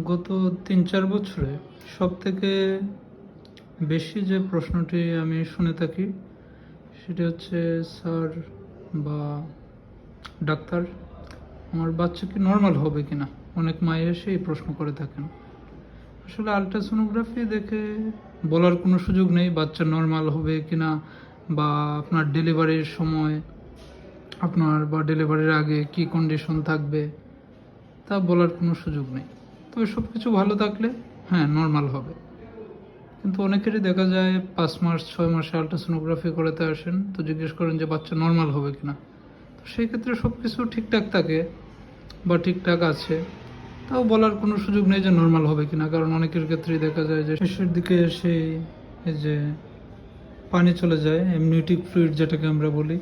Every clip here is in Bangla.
গত তিন চার বছরে সব থেকে বেশি যে প্রশ্নটি আমি শুনে থাকি, সেটি হচ্ছে স্যার বা ডাক্তার, আমার বাচ্চা কি নর্মাল হবে কি না অনেক মায়ে এসে এই প্রশ্ন করে থাকেন। আসলে আলট্রাসোনোগ্রাফি দেখে বলার কোনো সুযোগ নেই, বাচ্চা নর্মাল হবে কি না বা আপনার ডেলিভারির সময়, আপনার বা ডেলিভারির আগে কি কন্ডিশন থাকবে, তা বলার কোনো সুযোগ নেই। তবে সব কিছু ভালো থাকলে হ্যাঁ নর্মাল হবে। কিন্তু অনেকেরই দেখা যায় পাঁচ মাস, ছয় মাসে আলট্রাসোনোগ্রাফি করাতে আসেন, তো জিজ্ঞেস করেন যে বাচ্চা নর্মাল হবে কিনা। তো সেই ক্ষেত্রে সব কিছু ঠিকঠাক থাকে বা ঠিকঠাক আছে। তাও বলার কোনো সুযোগ নেই যে নর্মাল হবে কিনা, কারণ অনেকের ক্ষেত্রেই দেখা যায় যে শেষের দিকে এসে এই যে পানি চলে যায় এমনিউটিক ফ্লুইড যেটাকে আমরা বলি,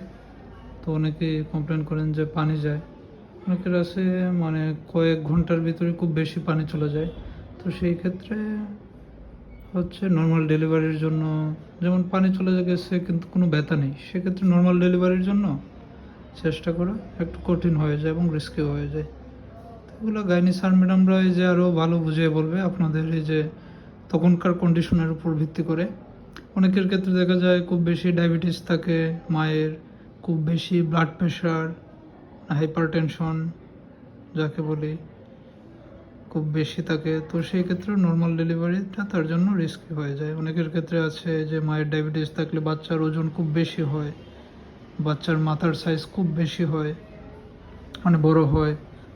তো অনেকে কমপ্লেন করেন যে পানি যায়। অনেকের আছে মানে কয়েক ঘণ্টার ভিতরে খুব বেশি পানি চলে যায়। তো সেই ক্ষেত্রে হচ্ছে নর্মাল ডেলিভারির জন্য, যেমন পানি চলে গেছে কিন্তু কোনো ব্যথা নেই, সেক্ষেত্রে নর্মাল ডেলিভারির জন্য চেষ্টা করা, একটু কঠিন হয়ে যায় এবং রিস্কি হয়ে যায়। এগুলো গাইনি স্যার ম্যাডামরা এই যে আরও ভালো বুঝিয়ে বলবে আপনাদের এই যে তখনকার কন্ডিশনের উপর ভিত্তি করে। অনেকের ক্ষেত্রে দেখা যায় খুব বেশি ডায়াবেটিস থাকে, মায়ের খুব বেশি ব্লাড প্রেশার হাইপার টেনশন যাকে বলি, খুব বেশি থাকে। তো সেই ক্ষেত্রে নর্মাল ডেলিভারিটা তার জন্য রিস্কি হয়ে যায়। অনেকের ক্ষেত্রে আছে যে মায়ের ডায়াবেটিস থাকলে বাচ্চার ওজন খুব বেশি হয়, বাচ্চার মাথার সাইজ খুব বেশি হয় মানে বড় হয়,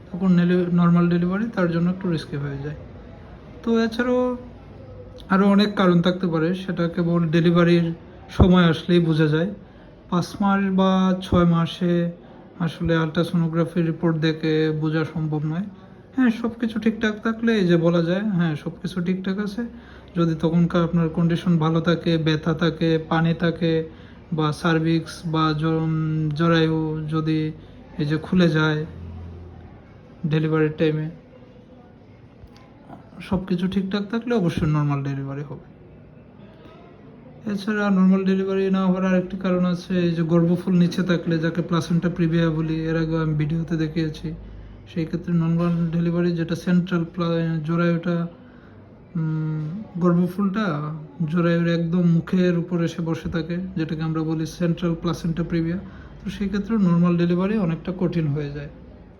তখন নর্মাল ডেলিভারি তার জন্য একটু রিস্কি হয়ে যায়। তো এছাড়াও আরও অনেক কারণ থাকতে পারে, সেটা কেবল ডেলিভারির সময় আসলেই বোঝা যায়। পাঁচ মাস বা ছয় মাসে আসলে আলট্রাসোনোগ্রাফির রিপোর্ট দেখে বোঝা সম্ভব নয়। হ্যাঁ সব কিছু ঠিকঠাক থাকলে, এই যে বলা যায় হ্যাঁ সব কিছু ঠিকঠাক আছে। যদি তখনকার আপনার কন্ডিশন ভালো থাকে, ব্যথা থাকে, পানি থাকে, বা সার্ভিক্স বা জরায়ু যদি এই যে খুলে যায় ডেলিভারির টাইমে সব কিছু ঠিকঠাক থাকলে অবশ্যই নর্মাল ডেলিভারি হবে। এছাড়া নর্মাল ডেলিভারি না হওয়ার আরেকটি কারণ আছে, এই যে গর্ভফুল নিচে থাকলে যাকে প্লাসেন্টা প্রিভিয়া বলি, এর আগে আমি ভিডিওতে দেখিয়েছি। সেই ক্ষেত্রে নর্মাল ডেলিভারি যেটা সেন্ট্রাল জরায়ুটা গর্ভফুলটা জরায়ুর একদম মুখের উপর এসে বসে থাকে, যেটাকে আমরা বলি সেন্ট্রাল প্লাসেন্টা প্রিভিয়া তো সেই ক্ষেত্রে নর্মাল ডেলিভারি অনেকটা কঠিন হয়ে যায়।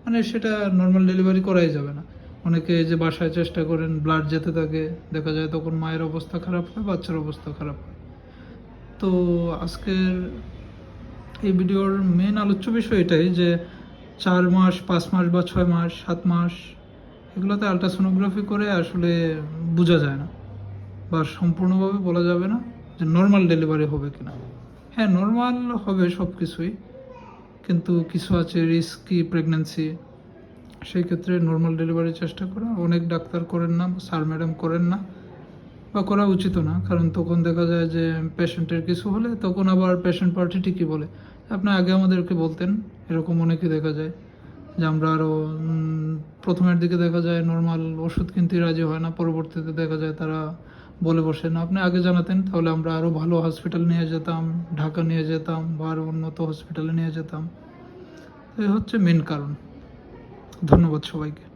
মানে সেটা নর্মাল ডেলিভারি করাই যাবে না। অনেকে যে বাসায় চেষ্টা করেন ব্লাড যেতে থাকে, দেখা যায় তখন মায়ের অবস্থা খারাপ হয়, বাচ্চার অবস্থা খারাপ হয়। তো আজকের এই ভিডিওর মেন আলোচ্য বিষয় এটাই যে চার মাস, পাঁচ মাস বা ছয় মাস, সাত মাস এগুলোতে আলট্রাসোনোগ্রাফি করে আসলে বোঝা যায় না বা সম্পূর্ণভাবে বলা যাবে না যে নর্মাল ডেলিভারি হবে কিনা। হ্যাঁ নর্মাল হবে সব কিছুই, কিন্তু কিছু আছে রিস্কি প্রেগন্যান্সি সেই ক্ষেত্রে নর্মাল ডেলিভারির চেষ্টা করা। অনেক ডাক্তার করেন না স্যার ম্যাডাম করেন না। বা করা উচিত না। কারণ তখন দেখা যায় যে পেশেন্টের কিছু হলে তখন আবার পেশেন্ট পার্টি ঠিকই বলে। আপনি আগে আমাদেরকে বলতেন, এরকম অনেকে দেখা যায় যে আমরা আরও প্রথমের দিকে দেখা যায় নর্মাল ওষুধ কিনতে রাজি হয় না, পরবর্তীতে দেখা যায় তারা বলে বসে না। আপনি আগে জানাতেন, তাহলে আমরা আরও ভালো হসপিটাল নিয়ে যেতাম, ঢাকা নিয়ে যেতাম বা আরও উন্নত হসপিটালে নিয়ে যেতাম। এই হচ্ছে মেন কারণ। ধন্যবাদ সবাইকে।